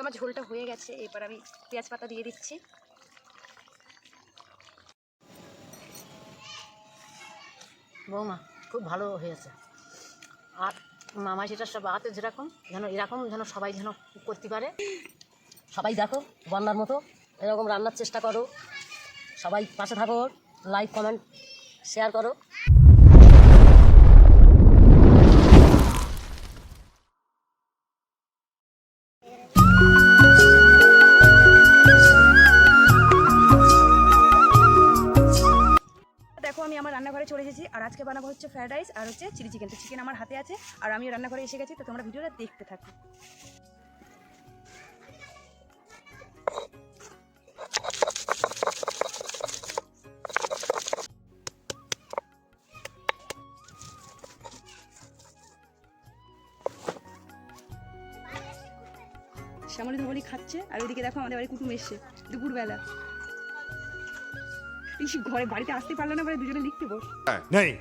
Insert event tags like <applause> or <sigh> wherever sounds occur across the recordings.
আমার ঝোলটা হয়ে গেছে, এবার আমি পেঁয়াজ পাতা দিয়ে দিচ্ছি। বৌমা, খুব ভালো হয়েছে। আর মামা সেটা সব হাতে যেরকম, যেন এরকম যেন সবাই যেন করতে পারে। সবাই দেখো বন্যার মতো এরকম রান্নার চেষ্টা করো। সবাই পাশে থাকো লাইক কমেন্ট শেয়ার করো। এসেছি আর আজকে বানাবো হচ্ছে ফ্রাইড রাইস আর হচ্ছে চিলি চিকেন। তো চিকেন আমার হাতে আছে আর আমি রান্নাঘরে এসে গেছি, তো তোমরা ভিডিওটা দেখতে থাকো। শ্যামলি ধবলি খাচ্ছে, আর ওইদিকে দেখো আমাদের বাড়ি কুটুম এসছে, দুপুরবেলা। ইস, ঘরে বাড়িতে আসতে পারল না বলে দুজনে লিখতে বস? नहीं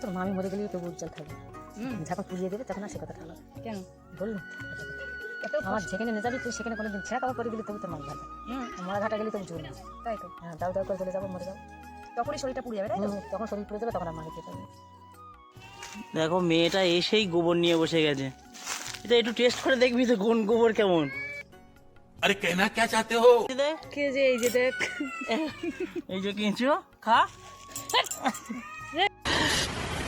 তোর মামি মরে গেলেই তবু উজ্জ্বল থাকবে। হুম। যখন পুড়িয়ে দেবে তখন আর সে কথা থাকবে কেন? বললো এত আমার যেখানে নিয়ে যাবি তুই সেখানে কোনোদিন ছেঁড়া কাপড় পরে গেলে তবু তোর মন ভালো হুম মরা ঘাটা গেলে তবু জোর না তাই তো হ্যাঁ দাও দাও করে চলে যাবো মরে যাবো তখনই শরীরটা পুড়ে যাবে তাই তো হুম, তখন শরীর পড়ে যাবে তখন আর মালিক যাবে দেখো মেয়েটা এসেই গোবর নিয়ে বসে গেছে এটা একটু টেস্ট করে দেখবি তো কোন গোবর কেমন अरे कहना क्या चाहते हो দেখ কে যে এই যে দেখ এই যে কিনছো খা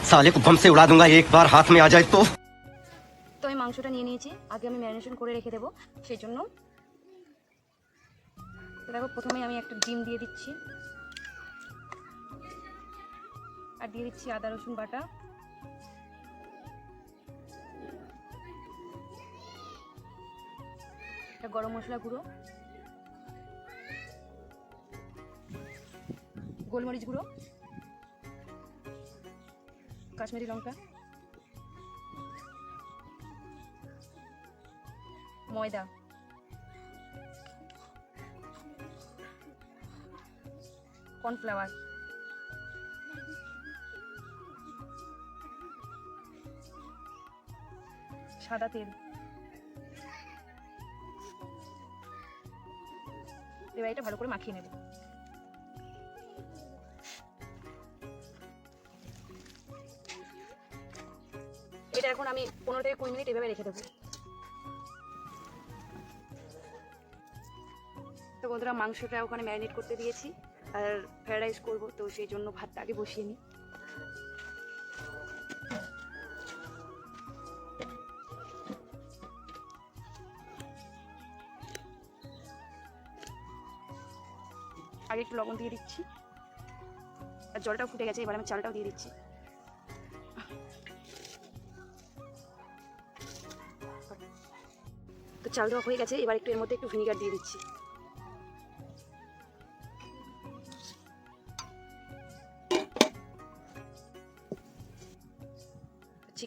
साले को बम से उड़ा दूंगा एक बार हाथ में आ जाए तो তো আমি মাংসটা নিয়ে নিয়েছি। আগে আমি ম্যারিনেশন করে রেখে দেবো সেই জন্য দেখো প্রথমে আমি একটা ডিম দিয়ে দিচ্ছি। আর দিয়ে দিচ্ছি আদা, রসুন বাটা। একটা গরম মশলা গুঁড়ো। গোলমরিচ গুঁড়ো। কাশ্মীরি লঙ্কা। ময়দা। কর্নফ্লাওয়ার। সাদা তেল। এবার এটা ভালো করে মাখিয়ে নেব। এটা এখন আমি পনেরো থেকে কুড়ি মিনিট এভাবে রেখে দেবো। বন্ধুরা মাংসটা ওখানে ম্যারিনেট করতে দিয়েছি আর ফ্রাইড রাইস করব, তো সেই জন্য ভাতটা আগে বসিয়ে নিই। আগে একটু লবণ দিয়ে দিচ্ছি। আর জলটাও ফুটে গেছে, এবার আমি চালটাও দিয়ে দিচ্ছি। তো চাল দেওয়া হয়ে গেছে, এবার একটু এর মধ্যে একটু ভিনিগার দিয়ে দিচ্ছি।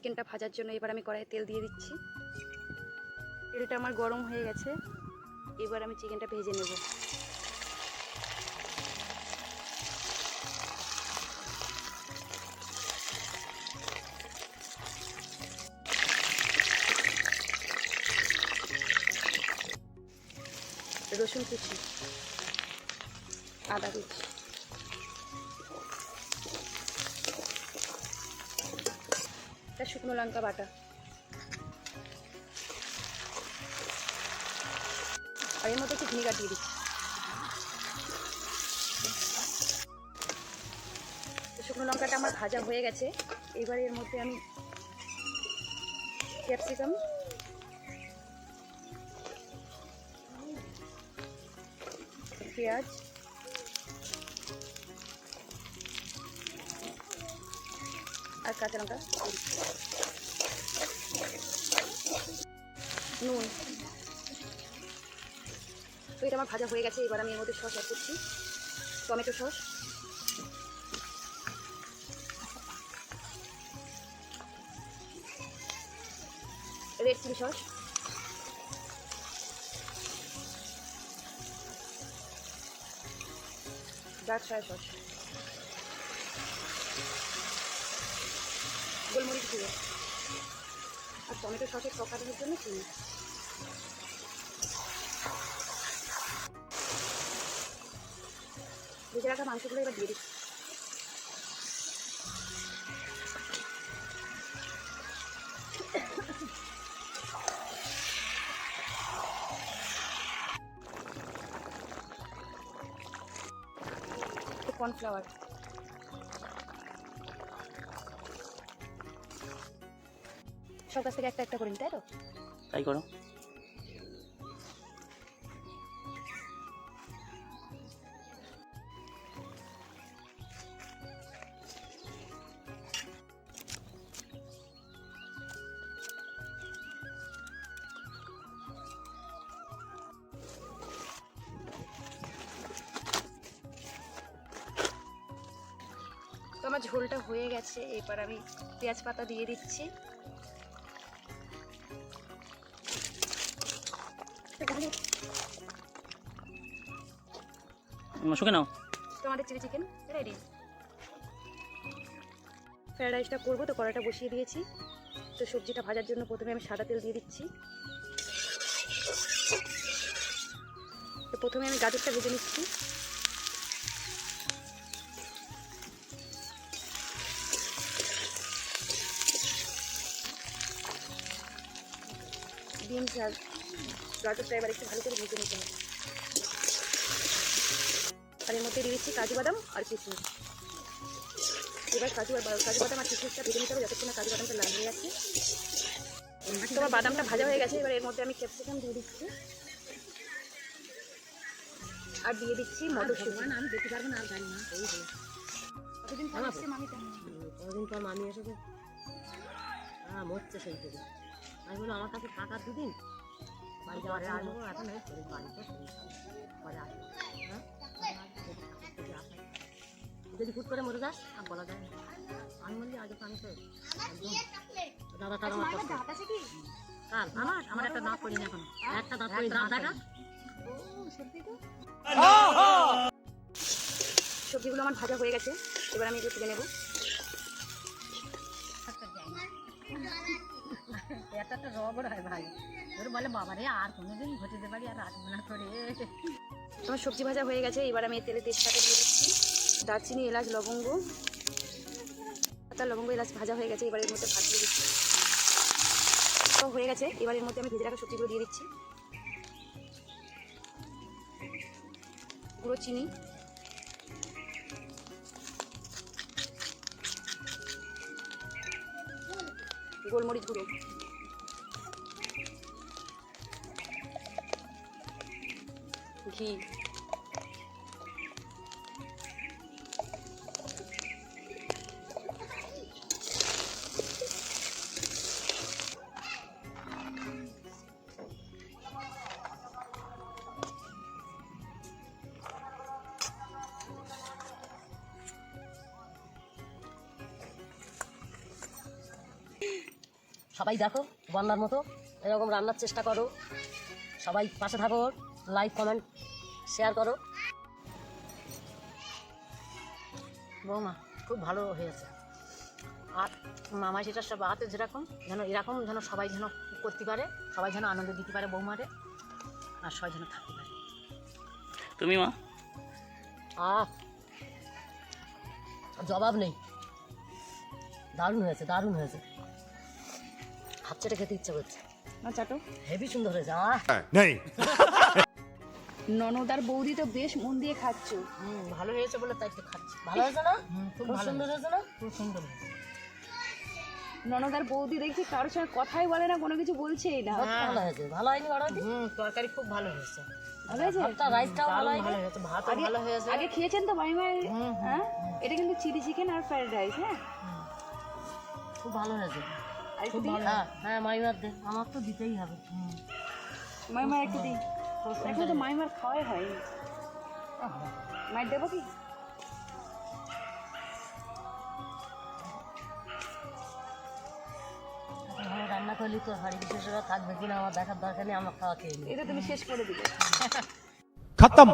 চিকেনটা ভাজার জন্য এবার আমি কড়াইয়ে তেল দিয়ে দিচ্ছি। তেলটা আমার গরম হয়ে গেছে। এবার আমি চিকেনটা ভেজে নেব। রসুন কুচি, আদা কুচি। একটা শুকনো লঙ্কা বাটা। আর এর মধ্যে একটু ভিনেগার দিয়ে দিচ্ছি। শুকনো লঙ্কাটা আমার ভাজা হয়ে গেছে। এবারে এর মধ্যে আমি ক্যাপসিকাম পেঁয়াজ। আর কাঁচা লঙ্কা। নুন। তো এটা আমার ভাজা হয়ে গেছে, এবার আমি এর মধ্যে সস অ্যাড করছি। Tomato sauce. Red chilli sauce dark soya sauce গোলমরিচ গুঁড়ো। আর টমেটো সসের তরকারির জন্য চিনি। ভেজে রাখা মাংসগুলো এবার দিয়ে দিচ্ছি। কর্নফ্লাওয়ার সব কাছ থেকে একটা একটা করে নিই, তাই তো? তাই করো। তো আমার ঝোলটা হয়ে গেছে এবার আমি পেঁয়াজ পাতা দিয়ে দিচ্ছি। শুকে নাও। Tomato chilli chicken ready fried রাইসটা করব, তো কড়াইটা বসিয়ে দিয়েছি। তো সবজিটা ভাজার জন্য প্রথমে আমি সাদা তেল দিয়ে দিচ্ছি। তো প্রথমে আমি গাজরটা ভেজে নিচ্ছি। বিনস আর গাজরটা এবার একটু ভালো করে ভেজে নিতে হবে। আর এর মধ্যে দিয়ে দিচ্ছি কাজু বাদাম আর কিশমিশ। এবার কাজু কাজু বাদাম আর কিশমিশটা ভেজে নিতে হবে যতক্ষণ না কাজু বাদামটা লাল হয়ে যাচ্ছে। তোমার বাদামটা ভাজা হয়ে গেছে এবার এর মধ্যে আমি ক্যাপসিকাম দিয়ে দিচ্ছি। আর দিয়ে দিচ্ছি মটরশুঁটি। আমি দেখতে পারব না আর জানি না। কতদিন পর আসছে মামিটা কদিন পর মামি এসেছে? হ্যাঁ মরছে সেই থেকে আমি বললাম আমার কাছে থাকা দুদিন। হ্যাঁ? যদি ফুট করে মরে যাস আর বলা যায় আমি বললি আগে তো আমি তো দাদা আমার একটা দাঁত পড়িনি এখন একটা দাঁত পড়ি দাদাটা সবজিগুলো আমার ভাজা হয়ে গেছে। এবার আমি একটু তুলে নেব। একটা একটা রবর হয় ভাই। ওর বলে বাবা রে আর কোনোদিন ঘটিতে পারি, আর আসব না করে। তোমার সবজি ভাজা হয়ে গেছে, এবার আমি তেলে তেজপাতা দিয়ে দিচ্ছি। দারচিনি, এলাচ, লবঙ্গ। তার লবঙ্গ, এলাচ ভাজা হয়ে গেছে, এবার এর মধ্যে ভাত দিয়ে দিচ্ছি। হয়ে গেছে, এবার এর মধ্যে আমি ভেজে রাখা সবজিগুলো দিয়ে দিচ্ছি। গুঁড়ো চিনি। গোলমরিচ গুঁড়ো। ঘি সবাই দেখো বন্যার মতো। এরকম রান্নার চেষ্টা করো। সবাই পাশে থাকো লাইক কমেন্ট শেয়ার করো। বৌমা খুব ভালো হয়েছে। আর মামা সেটা সব হাতে যেরকম যেন এরকম যেন সবাই যেন করতে পারে সবাই যেন আনন্দ দিতে পারে বৌমারে আর সবাই যেন থাকতে পারে। তুমি মা? আহ জবাব নেই। দারুণ হয়েছে দারুণ হয়েছে। হাত চেটে খেতে ইচ্ছে করছে। না চাটো। হেভি সুন্দর হয়েছে আহ। नहीं <laughs> ননদার বৌদি তো বেশ মন দিয়ে খাচ্ছ। হুম ভালো হয়েছে বলে তাই তো খাচ্ছি। ভালো হয়েছে না? খুব সুন্দর হয়েছে। না? খুব সুন্দর ননদার বৌদি দেখছি কারোর সঙ্গে কথাই বলে না কোনো কিছু বলছেই না। ভালো হয়েছে। ভালো হয়নি বড় হুম তরকারি খুব ভালো হয়েছে। ভালো হয়েছে? ভাতটা রাইসটাও ভালো হয়েছে ভাত ভালো হয়েছে। আগে খেয়েছেন তো মাইমার হ্যাঁ? এটা কিন্তু চিলি চিকেন আর ফ্রাইড রাইস হ্যাঁ? খুব ভালো হয়েছে। খুব ভালো। হ্যাঁ হ্যাঁ মাইমার দে আমার তো দিতেই হবে। হুম মাইমার একটু দিই এখন তো মাইমার খাওয়াই হয়। মাইর দেবো কি? রান্না করলি তো হাড়ি বিশেষরা থাকবে কিনা আমার দেখার দরকার নেই আমার খাওয়া খেয়ে এটা তুমি শেষ করে দিবে খতম।